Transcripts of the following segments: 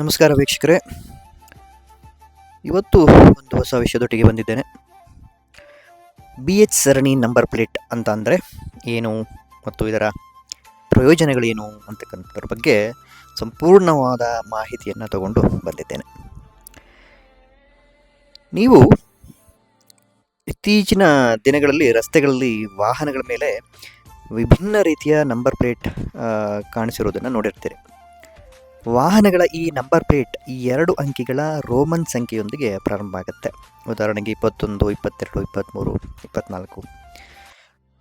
ನಮಸ್ಕಾರ ವೀಕ್ಷಕರೇ. ಇವತ್ತು ಒಂದು ಹೊಸ ವಿಷಯದೊಟ್ಟಿಗೆ ಬಂದಿದ್ದೇನೆ. ಬಿ ಎಚ್ ಸರಣಿ ನಂಬರ್ ಪ್ಲೇಟ್ ಅಂತ ಅಂದರೆ ಏನು ಮತ್ತು ಇದರ ಪ್ರಯೋಜನಗಳೇನು ಅಂತಕ್ಕಂಥದ್ರ ಬಗ್ಗೆ ಸಂಪೂರ್ಣವಾದ ಮಾಹಿತಿಯನ್ನು ತಗೊಂಡು ಬಂದಿದ್ದೇನೆ. ನೀವು ಇತ್ತೀಚಿನ ದಿನಗಳಲ್ಲಿ ರಸ್ತೆಗಳಲ್ಲಿ ವಾಹನಗಳ ಮೇಲೆ ವಿಭಿನ್ನ ರೀತಿಯ ನಂಬರ್ ಪ್ಲೇಟ್ ಕಾಣಿಸಿರೋದನ್ನು ನೋಡಿರ್ತೀರಿ. ವಾಹನಗಳ ಈ ನಂಬರ್ ಪ್ಲೇಟ್ ಈ ಎರಡು ಅಂಕಿಗಳ ರೋಮನ್ ಸಂಖ್ಯೆಯೊಂದಿಗೆ ಪ್ರಾರಂಭ ಆಗುತ್ತೆ. ಉದಾಹರಣೆಗೆ ಇಪ್ಪತ್ತೊಂದು, ಇಪ್ಪತ್ತೆರಡು ಇಪ್ಪತ್ತ್ಮೂರು ಇಪ್ಪತ್ತ್ನಾಲ್ಕು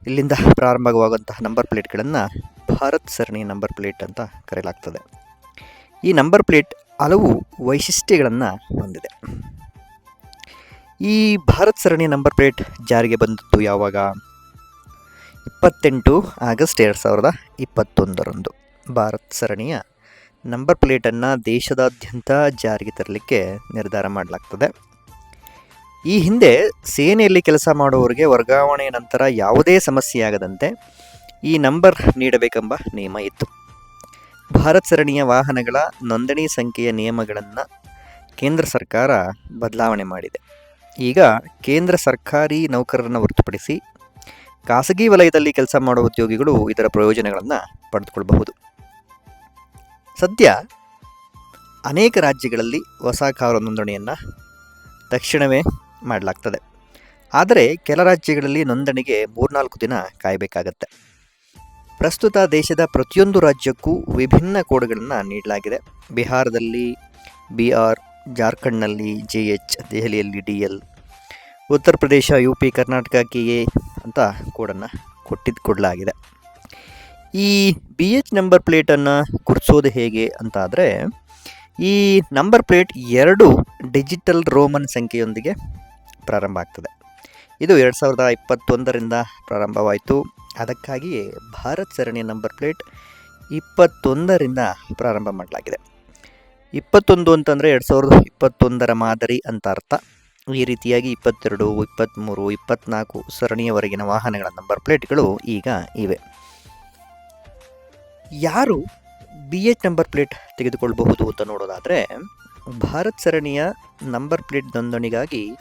ಇಲ್ಲಿಂದ ಪ್ರಾರಂಭವಾಗುವಂತಹ ನಂಬರ್ ಪ್ಲೇಟ್ಗಳನ್ನು ಭಾರತ್ ಸರಣಿ ನಂಬರ್ ಪ್ಲೇಟ್ ಅಂತ ಕರೆಯಲಾಗ್ತದೆ. ಈ ನಂಬರ್ ಪ್ಲೇಟ್ ಹಲವು ವೈಶಿಷ್ಟ್ಯಗಳನ್ನು ಹೊಂದಿದೆ. ಈ ಭಾರತ್ ಸರಣಿ ನಂಬರ್ ಪ್ಲೇಟ್ ಜಾರಿಗೆ ಬಂದದ್ದು ಯಾವಾಗ? ಇಪ್ಪತ್ತೆಂಟು ಆಗಸ್ಟ್ ಎರಡು ಸಾವಿರದ ಇಪ್ಪತ್ತೊಂದರಂದು. ಭಾರತ್ ಸರಣಿಯ ನಂಬರ್ ಪ್ಲೇಟನ್ನು ದೇಶದಾದ್ಯಂತ ಜಾರಿಗೆ ತರಲಿಕ್ಕೆ ನಿರ್ಧಾರ ಮಾಡಲಾಗ್ತದೆ. ಈ ಹಿಂದೆ ಸೇನೆಯಲ್ಲಿ ಕೆಲಸ ಮಾಡುವವರಿಗೆ ವರ್ಗಾವಣೆ ನಂತರ ಯಾವುದೇ ಸಮಸ್ಯೆಯಾಗದಂತೆ ಈ ನಂಬರ್ ನೀಡಬೇಕೆಂಬ ನಿಯಮ ಇತ್ತು. ಭಾರತ್ ಸರಣಿಯ ವಾಹನಗಳ ನೋಂದಣಿ ಸಂಖ್ಯೆಯ ನಿಯಮಗಳನ್ನು ಕೇಂದ್ರ ಸರ್ಕಾರ ಬದಲಾವಣೆ ಮಾಡಿದೆ. ಈಗ ಕೇಂದ್ರ ಸರ್ಕಾರಿ ನೌಕರರನ್ನು ಹೊರತುಪಡಿಸಿ ಖಾಸಗಿ ವಲಯದಲ್ಲಿ ಕೆಲಸ ಮಾಡುವ ಉದ್ಯೋಗಿಗಳು ಇದರ ಪ್ರಯೋಜನಗಳನ್ನು ಪಡೆದುಕೊಳ್ಳಬಹುದು ಸದ್ಯ ಅನೇಕ ರಾಜ್ಯಗಳಲ್ಲಿ ಹೊಸ ಕಾರು ನೋಂದಣಿಯನ್ನು ತಕ್ಷಣವೇ ಮಾಡಲಾಗ್ತದೆ. ಆದರೆ ಕೆಲ ರಾಜ್ಯಗಳಲ್ಲಿ ನೋಂದಣಿಗೆ ಮೂರ್ನಾಲ್ಕು ದಿನ ಕಾಯಬೇಕಾಗತ್ತೆ. ಪ್ರಸ್ತುತ ದೇಶದ ಪ್ರತಿಯೊಂದು ರಾಜ್ಯಕ್ಕೂ ವಿಭಿನ್ನ ಕೋಡ್ಗಳನ್ನು ನೀಡಲಾಗಿದೆ. ಬಿಹಾರದಲ್ಲಿ ಬಿ ಆರ್ ಜಾರ್ಖಂಡ್ನಲ್ಲಿ ಜೆ ಎಚ್ ದೆಹಲಿಯಲ್ಲಿ D L Uttar Pradesh, U P, Karnataka, K A ಅಂತ ಕೋಡನ್ನು ಕೊಟ್ಟಿದ್ದು ಕೊಡಲಾಗಿದೆ ಈ ಬಿ ಎಚ್ ನಂಬರ್ ಪ್ಲೇಟನ್ನು ಗುರುತಿಸೋದು ಹೇಗೆ ಅಂತ ಆದರೆ ಈ ನಂಬರ್ ಪ್ಲೇಟ್ ಎರಡು ಡಿಜಿಟಲ್ ರೋಮನ್ ಸಂಖ್ಯೆಯೊಂದಿಗೆ ಪ್ರಾರಂಭ ಆಗ್ತದೆ. ಇದು ಎರಡು ಸಾವಿರದ ಇಪ್ಪತ್ತೊಂದರಿಂದ ಪ್ರಾರಂಭವಾಯಿತು. ಅದಕ್ಕಾಗಿಯೇ ಭಾರತ್ ಸರಣಿಯ ನಂಬರ್ ಪ್ಲೇಟ್ ಇಪ್ಪತ್ತೊಂದರಿಂದ ಪ್ರಾರಂಭ ಮಾಡಲಾಗಿದೆ. ಇಪ್ಪತ್ತೊಂದು ಅಂತಂದರೆ ಎರಡು ಸಾವಿರದ ಇಪ್ಪತ್ತೊಂದರ ಮಾದರಿ ಅಂತ ಅರ್ಥ. ಈ ರೀತಿಯಾಗಿ ಇಪ್ಪತ್ತೆರಡು ಇಪ್ಪತ್ತ್ಮೂರು ಇಪ್ಪತ್ತ್ನಾಲ್ಕು ಸರಣಿಯವರೆಗಿನ ವಾಹನಗಳ ನಂಬರ್ ಪ್ಲೇಟ್ಗಳು ಈಗ ಇವೆ. ಯಾರು ಬಿ ಎಚ್ ನಂಬರ್ ಪ್ಲೇಟ್ ತೆಗೆದುಕೊಳ್ಳಬಹುದು ಅಂತ ನೋಡೋದಾದರೆ, ಭಾರತ್ ಸರಣಿಯ ನಂಬರ್ ಪ್ಲೇಟ್ ನೋಂದಣಿಗಾಗಿ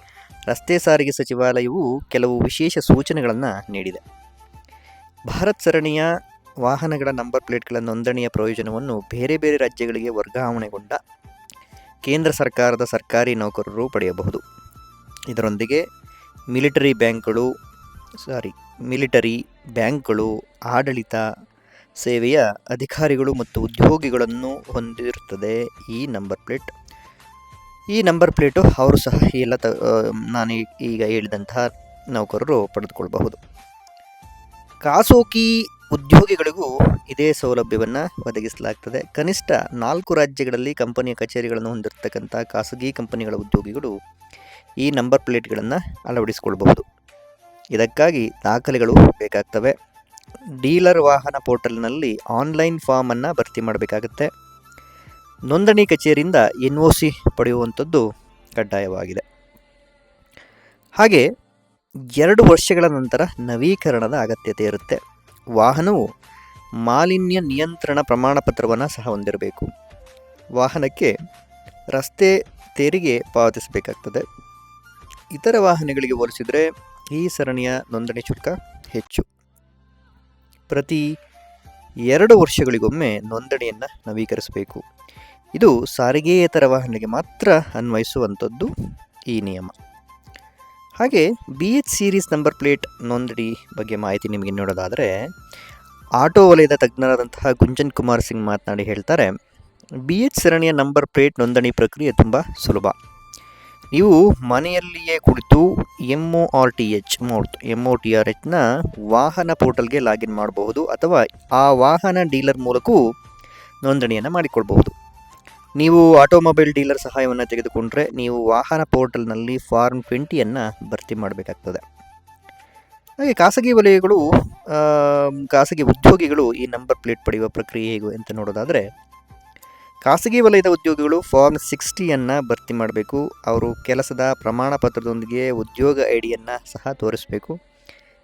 ರಸ್ತೆ ಸಾರಿಗೆ ಸಚಿವಾಲಯವು ಕೆಲವು ವಿಶೇಷ ಸೂಚನೆಗಳನ್ನು ನೀಡಿದೆ. ಭಾರತ್ ಸರಣಿಯ ವಾಹನಗಳ ನಂಬರ್ ಪ್ಲೇಟ್ಗಳ ನೋಂದಣಿಯ ಪ್ರಯೋಜನವನ್ನು ಬೇರೆ ಬೇರೆ ರಾಜ್ಯಗಳಿಗೆ ವರ್ಗಾವಣೆಗೊಂಡ ಕೇಂದ್ರ ಸರ್ಕಾರದ ಸರ್ಕಾರಿ ನೌಕರರು ಪಡೆಯಬಹುದು. ಇದರೊಂದಿಗೆ ಮಿಲಿಟರಿ ಬ್ಯಾಂಕ್ಗಳು ಸಾರಿ ಮಿಲಿಟರಿ ಬ್ಯಾಂಕ್ಗಳು ಆಡಳಿತ ಸೇವೆಯ ಅಧಿಕಾರಿಗಳು ಮತ್ತು ಉದ್ಯೋಗಿಗಳನ್ನು ಹೊಂದಿರುತ್ತದೆ ಈ ನಂಬರ್ ಪ್ಲೇಟ್. ಈ ನಂಬರ್ ಪ್ಲೇಟು ಅವರು ಸಹ ಎಲ್ಲ ತ ನಾನು ಈಗ ಹೇಳಿದಂತಹ ನೌಕರರು ಪಡೆದುಕೊಳ್ಳಬಹುದು. ಕಾಸೋಕಿ ಉದ್ಯೋಗಿಗಳಿಗೂ ಇದೇ ಸೌಲಭ್ಯವನ್ನು ಒದಗಿಸಲಾಗ್ತದೆ. ಕನಿಷ್ಠ ನಾಲ್ಕು ರಾಜ್ಯಗಳಲ್ಲಿ ಕಂಪನಿಯ ಕಚೇರಿಗಳನ್ನು ಹೊಂದಿರತಕ್ಕಂಥ ಖಾಸಗಿ ಕಂಪನಿಗಳ ಉದ್ಯೋಗಿಗಳು ಈ ನಂಬರ್ ಪ್ಲೇಟ್ಗಳನ್ನು ಅಳವಡಿಸಿಕೊಳ್ಳಬಹುದು. ಇದಕ್ಕಾಗಿ ದಾಖಲೆಗಳು ಬೇಕಾಗ್ತವೆ. ಡೀಲರ್ ವಾಹನ ಪೋರ್ಟಲ್ನಲ್ಲಿ ಆನ್ಲೈನ್ ಫಾರ್ಮನ್ನು ಭರ್ತಿ ಮಾಡಬೇಕಾಗತ್ತೆ. ನೋಂದಣಿ ಕಚೇರಿಯಿಂದ ಎನ್ ಒ ಸಿ ಪಡೆಯುವಂಥದ್ದು ಕಡ್ಡಾಯವಾಗಿದೆ. ಹಾಗೆ ಎರಡು ವರ್ಷಗಳ ನಂತರ ನವೀಕರಣದ ಅಗತ್ಯತೆ ಇರುತ್ತೆ. ವಾಹನವು ಮಾಲಿನ್ಯ ನಿಯಂತ್ರಣ ಪ್ರಮಾಣಪತ್ರವನ್ನು ಸಹ ಹೊಂದಿರಬೇಕು. ವಾಹನಕ್ಕೆ ರಸ್ತೆ ತೆರಿಗೆ ಪಾವತಿಸಬೇಕಾಗ್ತದೆ. ಇತರ ವಾಹನಗಳಿಗೆ ಹೋಲಿಸಿದರೆ ಈ ಸರಣಿಯ ನೋಂದಣಿ ಶುಲ್ಕ ಹೆಚ್ಚು. ಪ್ರತಿ ಎರಡು ವರ್ಷಗಳಿಗೊಮ್ಮೆ ನೋಂದಣಿಯನ್ನು ನವೀಕರಿಸಬೇಕು. ಇದು ಸಾರಿಗೆಯೇತರ ವಾಹನಗಳಿಗೆ ಮಾತ್ರ ಅನ್ವಯಿಸುವಂಥದ್ದು ಈ ನಿಯಮ. ಹಾಗೆ B H series number plate ನೋಂದಣಿ ಬಗ್ಗೆ ಮಾಹಿತಿ ನಿಮಗೆ ನೋಡೋದಾದರೆ, ಆಟೋ ವಲಯದ ತಜ್ಞರಾದಂತಹ ಗುಂಜನ್ ಕುಮಾರ್ ಸಿಂಗ್ ಮಾತನಾಡಿ ಹೇಳ್ತಾರೆ ಬಿ ಎಚ್ ಸರಣಿಯ ನಂಬರ್ ಪ್ಲೇಟ್ ನೋಂದಣಿ ಪ್ರಕ್ರಿಯೆ ತುಂಬ ಸುಲಭ. ನೀವು ಮನೆಯಲ್ಲಿಯೇ ಕುಳಿತು M O R T H MoRTH M O T R ಎಚ್ನ ವಾಹನ ಪೋರ್ಟಲ್ಗೆ ಲಾಗಿನ್ ಮಾಡಬಹುದು ಅಥವಾ ಆ ವಾಹನ ಡೀಲರ್ ಮೂಲಕವೂ ನೋಂದಣಿಯನ್ನು ಮಾಡಿಕೊಳ್ಬಹುದು. ನೀವು ಆಟೋಮೊಬೈಲ್ ಡೀಲರ್ ಸಹಾಯವನ್ನು ತೆಗೆದುಕೊಂಡ್ರೆ ನೀವು ವಾಹನ ಪೋರ್ಟಲ್ನಲ್ಲಿ ಫಾರ್ಮ್ ಟ್ವೆಂಟಿಯನ್ನು ಭರ್ತಿ ಮಾಡಬೇಕಾಗ್ತದೆ. ಹಾಗೆ ಖಾಸಗಿ ವಲಯಗಳು ಖಾಸಗಿ ಉದ್ಯೋಗಿಗಳು ಈ ನಂಬರ್ ಪ್ಲೇಟ್ ಪಡೆಯುವ ಪ್ರಕ್ರಿಯೆ ಹೇಗೆ ಅಂತ ನೋಡೋದಾದರೆ ಖಾಸಗಿ ವಲಯದ ಉದ್ಯೋಗಿಗಳು ಫಾರ್ಮ್ ಸಿಕ್ಸ್ಟಿಯನ್ನು ಭರ್ತಿ ಮಾಡಬೇಕು. ಅವರು ಕೆಲಸದ ಪ್ರಮಾಣ ಪತ್ರದೊಂದಿಗೆ ಉದ್ಯೋಗ ಐಡಿಯನ್ನು ಡಿಯನ್ನು ಸಹ ತೋರಿಸಬೇಕು.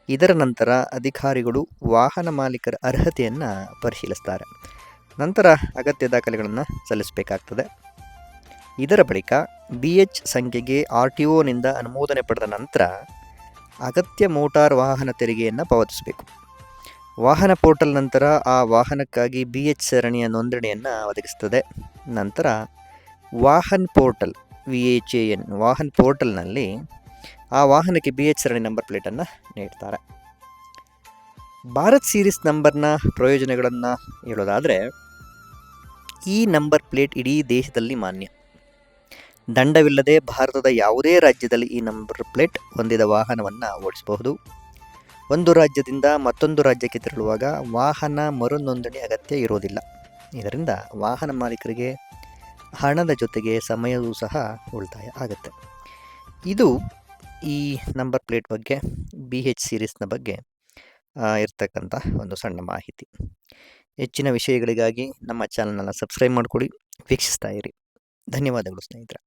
ಇದರ ನಂತರ ಅಧಿಕಾರಿಗಳು ವಾಹನ ಮಾಲೀಕರ ಅರ್ಹತೆಯನ್ನು ಪರಿಶೀಲಿಸ್ತಾರೆ. ನಂತರ ಅಗತ್ಯ ದಾಖಲೆಗಳನ್ನು ಸಲ್ಲಿಸಬೇಕಾಗ್ತದೆ. ಇದರ ಬಳಿಕ ಬಿ ಎಚ್ ಸಂಖ್ಯೆಗೆ ಆರ್ ಟಿ ಒನಿಂದ ಅನುಮೋದನೆ ಪಡೆದ ನಂತರ ಅಗತ್ಯ ಮೋಟಾರ್ ವಾಹನ ತೆರಿಗೆಯನ್ನು ಪಾವತಿಸಬೇಕು. ವಾಹನ ಪೋರ್ಟಲ್ ನಂತರ ಆ ವಾಹನಕ್ಕಾಗಿ ಬಿ ಎಚ್ ಸರಣಿಯ ನೋಂದಣಿಯನ್ನು ಒದಗಿಸ್ತದೆ. ನಂತರ Vahan portal V H A N Vahan ಪೋರ್ಟಲ್ನಲ್ಲಿ ಆ ವಾಹನಕ್ಕೆ ಬಿ ಎಚ್ ಸರಣಿ ನಂಬರ್ ಪ್ಲೇಟನ್ನು ನೀಡ್ತಾರೆ. ಭಾರತ್ ಸೀರೀಸ್ ನಂಬರ್ನ ಪ್ರಯೋಜನಗಳನ್ನು ಹೇಳೋದಾದರೆ, ಈ ನಂಬರ್ ಪ್ಲೇಟ್ ಇಡೀ ದೇಶದಲ್ಲಿ ಮಾನ್ಯ. ದಂಡವಿಲ್ಲದೆ ಭಾರತದ ಯಾವುದೇ ರಾಜ್ಯದಲ್ಲಿ ಈ ನಂಬರ್ ಪ್ಲೇಟ್ ಹೊಂದಿದ ವಾಹನವನ್ನು ಓಡಿಸಬಹುದು. ಒಂದು ರಾಜ್ಯದಿಂದ ಮತ್ತೊಂದು ರಾಜ್ಯಕ್ಕೆ ತೆರಳುವಾಗ ವಾಹನ ಮರು ನೋಂದಣಿ ಅಗತ್ಯ ಇರೋದಿಲ್ಲ ಇದರಿಂದ ವಾಹನ ಮಾಲೀಕರಿಗೆ ಹಣದ ಜೊತೆಗೆ ಸಮಯವೂ ಸಹ ಉಳಿತಾಯ ಆಗುತ್ತೆ. ಇದು ಈ ನಂಬರ್ ಪ್ಲೇಟ್ ಬಗ್ಗೆ ಬಿ ಎಚ್ ಸೀರೀಸ್ನ ಬಗ್ಗೆ ಇರ್ತಕ್ಕಂಥ ಒಂದು ಸಣ್ಣ ಮಾಹಿತಿ. ಹೆಚ್ಚಿನ ವಿಷಯಗಳಿಗಾಗಿ ನಮ್ಮ ಚಾನಲನ್ನು ಸಬ್ಸ್ಕ್ರೈಬ್ ಮಾಡಿಕೊಡಿ ವೀಕ್ಷಿಸ್ತಾ ಇರಿ. ಧನ್ಯವಾದಗಳು ಸ್ನೇಹಿತರೆ.